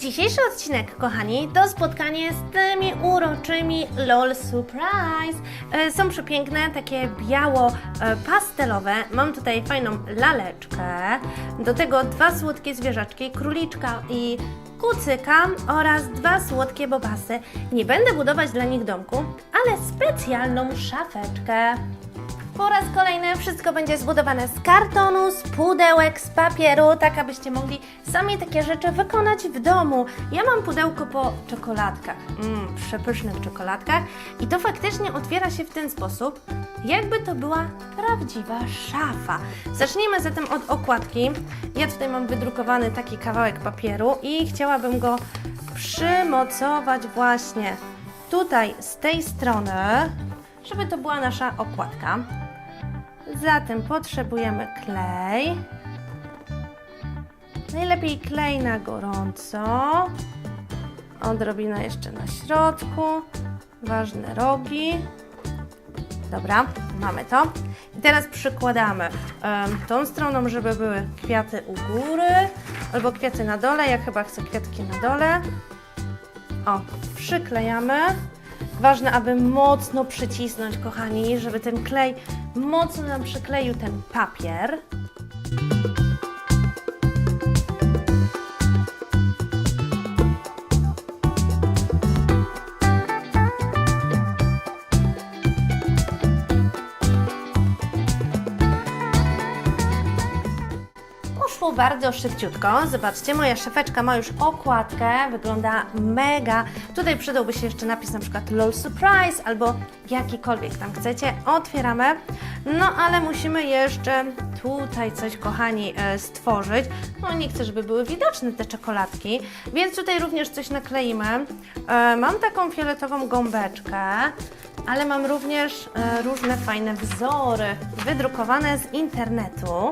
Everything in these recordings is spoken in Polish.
Dzisiejszy odcinek, kochani, to spotkanie z tymi uroczymi LOL Surprise. E, Są przepiękne, takie biało-pastelowe. Mam tutaj fajną laleczkę, do tego dwa słodkie zwierzaczki, króliczka i kucyka oraz dwa słodkie bobasy. Nie będę budować dla nich domku, ale specjalną szafeczkę. Po raz kolejny wszystko będzie zbudowane z kartonu, z pudełek, z papieru, tak abyście mogli sami takie rzeczy wykonać w domu. Ja mam pudełko po czekoladkach, mm, przepysznych czekoladkach i to faktycznie otwiera się w ten sposób, jakby to była prawdziwa szafa. Zacznijmy zatem od okładki. Ja tutaj mam wydrukowany taki kawałek papieru i chciałabym go przymocować właśnie tutaj z tej strony, żeby to była nasza okładka. Zatem potrzebujemy klej. Najlepiej klej na gorąco. Odrobina jeszcze na środku. Ważne rogi. Dobra, mamy to. I teraz przykładamy tą stroną, żeby były kwiaty u góry, albo kwiaty na dole. Ja chyba chcę kwiatki na dole. O, przyklejamy. Ważne, aby mocno przycisnąć, kochani, żeby ten klej mocno nam przykleił ten papier. Bardzo szybciutko. Zobaczcie, moja szafeczka ma już okładkę, wygląda mega. Tutaj przydałby się jeszcze napis na przykład LOL Surprise albo jakikolwiek tam chcecie. Otwieramy. No ale musimy jeszcze tutaj coś, kochani, e, stworzyć. No nie chcę, żeby były widoczne te czekoladki, więc tutaj również coś nakleimy. E, Mam taką fioletową gąbeczkę, ale mam również e, różne fajne wzory wydrukowane z internetu.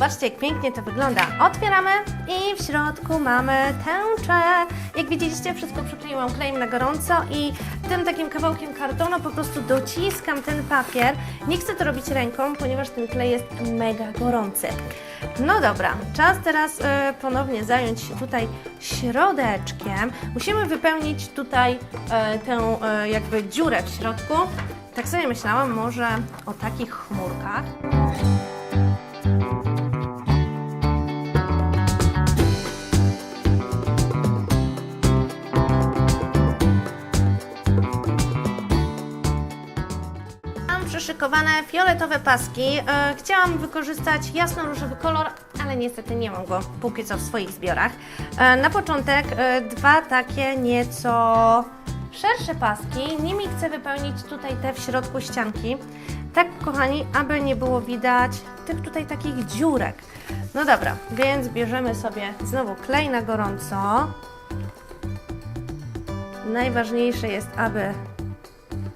Zobaczcie jak pięknie to wygląda. Otwieramy i w środku mamy tęczę. Jak widzieliście, wszystko przykleiłam klejem na gorąco i tym takim kawałkiem kartonu po prostu dociskam ten papier. Nie chcę to robić ręką, ponieważ ten klej jest mega gorący. No dobra, czas teraz e, ponownie zająć się tutaj środeczkiem. Musimy wypełnić tutaj e, tę e, jakby dziurę w środku. Tak sobie myślałam, może o takich chmurkach. Przyszykowane fioletowe paski. E, chciałam wykorzystać jasno-różowy kolor, ale niestety nie mam go póki co w swoich zbiorach. E, na początek e, dwa takie nieco szersze paski. Nimi chcę wypełnić tutaj te w środku ścianki. Tak, kochani, aby nie było widać tych tutaj takich dziurek. No dobra, więc bierzemy sobie znowu klej na gorąco. Najważniejsze jest, aby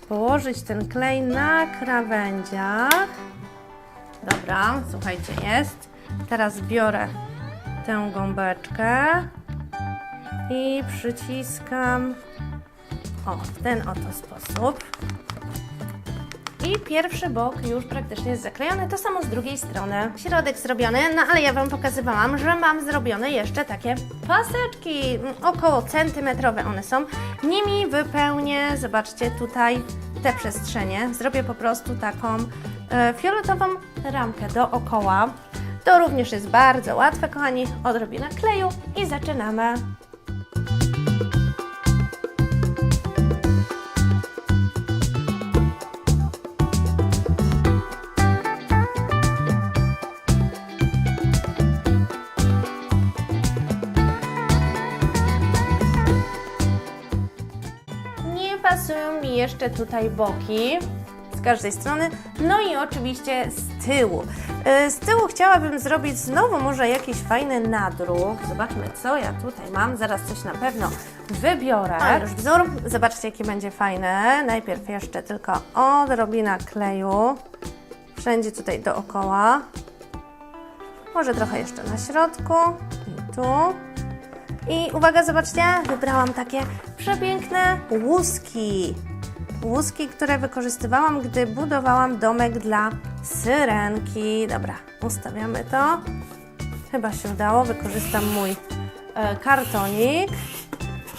położyć ten klej na krawędziach. Dobra, słuchajcie, jest. Teraz biorę tę gąbeczkę i przyciskam o, w ten oto sposób. I pierwszy bok już praktycznie jest zaklejony, to samo z drugiej strony. Środek zrobiony, no ale ja Wam pokazywałam, że mam zrobione jeszcze takie paseczki, około centymetrowe one są. Nimi wypełnię, zobaczcie tutaj te przestrzenie. Zrobię po prostu taką e, fioletową ramkę dookoła. To również jest bardzo łatwe, kochani. Odrobinę kleju i zaczynamy. Jeszcze tutaj boki z każdej strony, no i oczywiście z tyłu. E, Z tyłu chciałabym zrobić znowu może jakiś fajny nadruk. Zobaczmy, co ja tutaj mam. Zaraz coś na pewno wybiorę. A, już wzór. Zobaczcie, jaki będzie fajny. Najpierw jeszcze tylko odrobina kleju Wszędzie tutaj dookoła. Może trochę jeszcze na środku. I tu. I uwaga, zobaczcie, wybrałam takie przepiękne łuski. Łuski, które wykorzystywałam, gdy budowałam domek dla syrenki. Dobra, ustawiamy to. Chyba się udało, wykorzystam mój e, kartonik.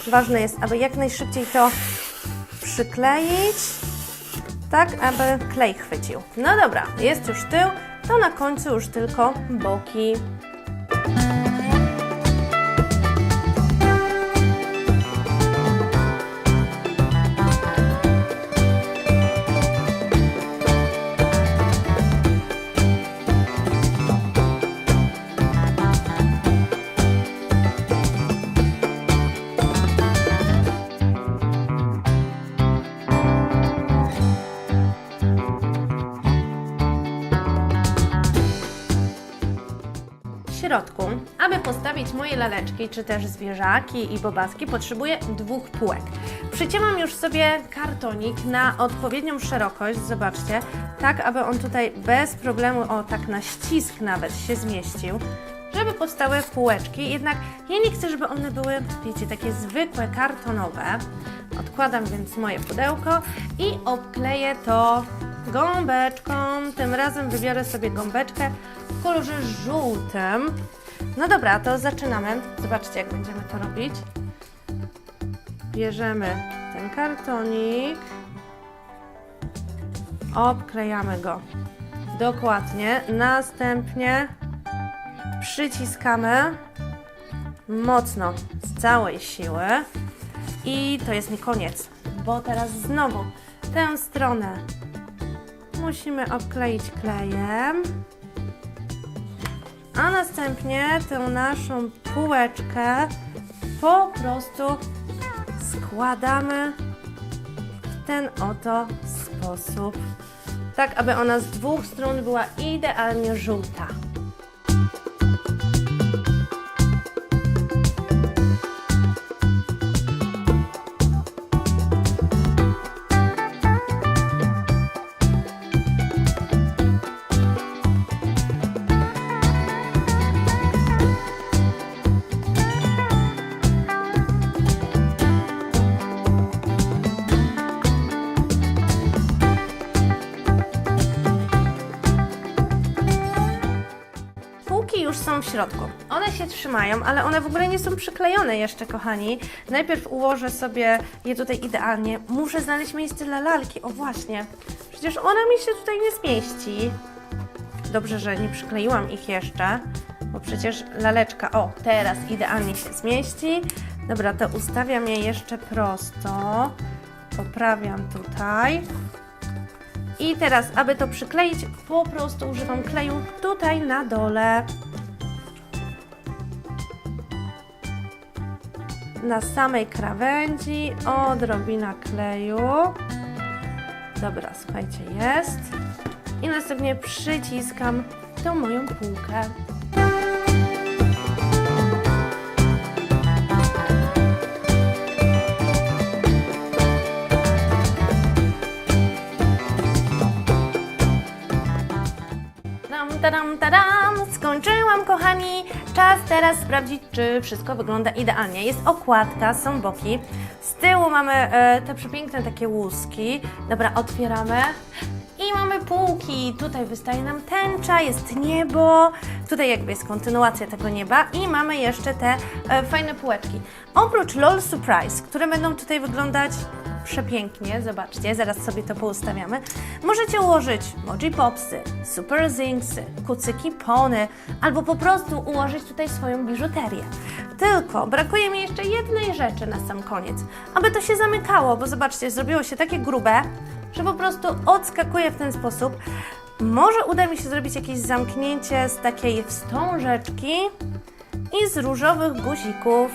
Ważne jest, aby jak najszybciej to przykleić, tak aby klej chwycił. No dobra, jest już tył, to na końcu już tylko boki. Laleczki, czy też zwierzaki i bobaski, potrzebuję dwóch półek. Przycięłam już sobie kartonik na odpowiednią szerokość, zobaczcie, tak aby on tutaj bez problemu, o tak na ścisk nawet się zmieścił, żeby powstały półeczki, jednak ja nie chcę, żeby one były, wiecie, takie zwykłe, kartonowe. Odkładam więc moje pudełko i obkleję to gąbeczką. Tym razem wybiorę sobie gąbeczkę w kolorze żółtym. No dobra, to zaczynamy. Zobaczcie, jak będziemy to robić. Bierzemy ten kartonik, obklejamy go dokładnie, następnie przyciskamy mocno z całej siły i to jest nie koniec, bo teraz znowu tę stronę musimy obkleić klejem, a następnie tę naszą półeczkę po prostu składamy w ten oto sposób, tak aby ona z dwóch stron była idealnie żółta. Środku. One się trzymają, ale one w ogóle nie są przyklejone jeszcze, kochani. Najpierw ułożę sobie je tutaj idealnie. Muszę znaleźć miejsce dla lalki. O właśnie, przecież ona mi się tutaj nie zmieści. Dobrze, że nie przykleiłam ich jeszcze, bo przecież laleczka, o, teraz idealnie się zmieści. Dobra, to ustawiam je jeszcze prosto. Poprawiam tutaj. I teraz, aby to przykleić, po prostu używam kleju tutaj na dole. Na samej krawędzi odrobina kleju. Dobra, słuchajcie, jest. I następnie przyciskam tą moją półkę. Tadam, tadam, skończyłam kochani. Czas teraz sprawdzić, czy wszystko wygląda idealnie. Jest okładka, są boki. Z tyłu mamy e, te przepiękne takie łuski. Dobra, otwieramy. I mamy półki. Tutaj wystaje nam tęcza, jest niebo. Tutaj jakby jest kontynuacja tego nieba. I mamy jeszcze te e, fajne półeczki. Oprócz LOL Surprise, które będą tutaj wyglądać przepięknie, zobaczcie, zaraz sobie to poustawiamy. Możecie ułożyć Moji Popsy, Super Zingsy, kucyki pony, albo po prostu ułożyć tutaj swoją biżuterię. Tylko brakuje mi jeszcze jednej rzeczy na sam koniec, aby to się zamykało, bo zobaczcie, zrobiło się takie grube, że po prostu odskakuje w ten sposób. Może uda mi się zrobić jakieś zamknięcie z takiej wstążeczki i z różowych guzików.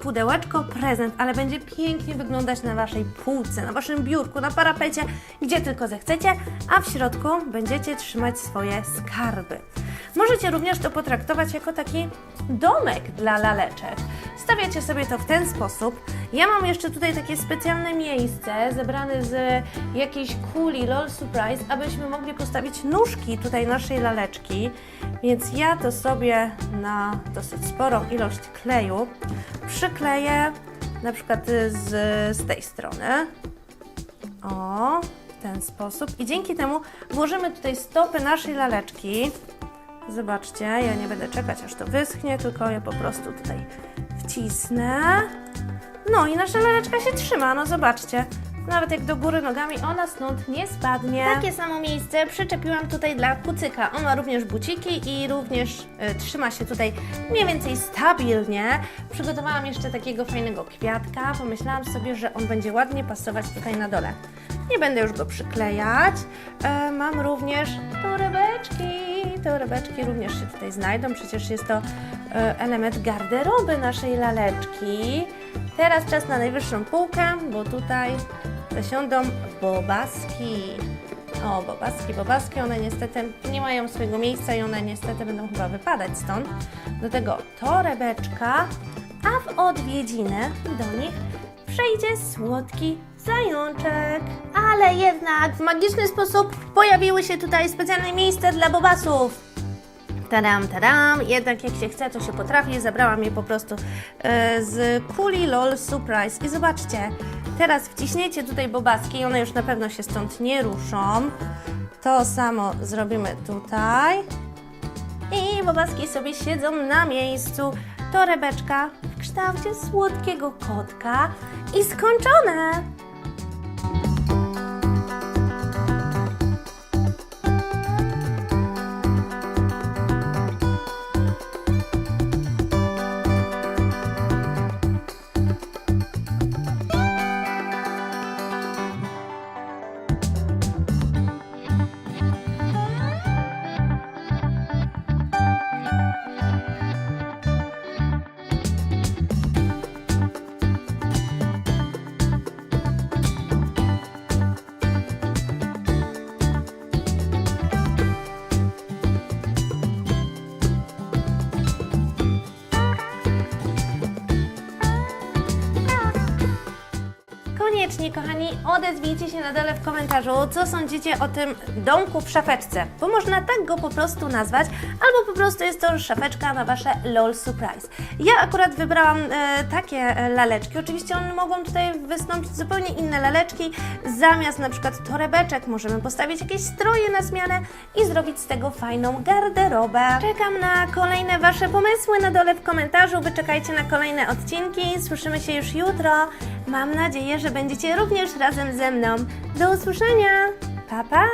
Pudełeczko, prezent, ale będzie pięknie wyglądać na Waszej półce, na Waszym biurku, na parapecie, gdzie tylko zechcecie, a w środku będziecie trzymać swoje skarby. Możecie również to potraktować jako taki domek dla laleczek. Stawiacie sobie to w ten sposób. Ja mam jeszcze tutaj takie specjalne miejsce zebrane z jakiejś kuli LOL Surprise, abyśmy mogli postawić nóżki tutaj naszej laleczki. Więc ja to sobie na dosyć sporą ilość kleju przykleję na przykład z, z tej strony. O, w ten sposób. I dzięki temu włożymy tutaj stopy naszej laleczki. Zobaczcie, ja nie będę czekać aż to wyschnie, tylko je po prostu tutaj wcisnę. No i nasza laleczka się trzyma, no zobaczcie. Nawet jak do góry nogami ona stąd nie spadnie. Takie samo miejsce przyczepiłam tutaj dla kucyka. On ma również buciki i również y, trzyma się tutaj mniej więcej stabilnie. Przygotowałam jeszcze takiego fajnego kwiatka. Pomyślałam sobie, że on będzie ładnie pasować tutaj na dole. Nie będę już go przyklejać. E, mam również torebeczki. Torebeczki również się tutaj znajdą. Przecież jest to e, element garderoby naszej laleczki. Teraz czas na najwyższą półkę, bo tutaj zasiądą bobaski. O, bobaski, bobaski, one niestety nie mają swojego miejsca i one niestety będą chyba wypadać stąd. Do tego torebeczka, a w odwiedziny do nich przejdzie słodki zajączek. Ale jednak w magiczny sposób pojawiły się tutaj specjalne miejsca dla bobasów. Tadam, tadam, jednak jak się chce, to się potrafi. Zabrałam je po prostu e, z kuli LOL Surprise. I zobaczcie, teraz wciśniecie tutaj bobaski one już na pewno się stąd nie ruszą. To samo zrobimy tutaj. I bobaski sobie siedzą na miejscu. Torebeczka w kształcie słodkiego kotka i skończone. Kochani, odezwijcie się na dole w komentarzu, co sądzicie o tym domku w szafeczce, bo można tak go po prostu nazwać, albo po prostu jest to szafeczka na Wasze LOL Surprise. Ja akurat wybrałam e, takie e, laleczki, oczywiście one mogą tutaj wystąpić zupełnie inne laleczki, zamiast na przykład torebeczek możemy postawić jakieś stroje na zmianę i zrobić z tego fajną garderobę. Czekam na kolejne Wasze pomysły na dole w komentarzu, wyczekajcie na kolejne odcinki, słyszymy się już jutro. Mam nadzieję, że będziecie również razem ze mną. Do usłyszenia. Pa pa!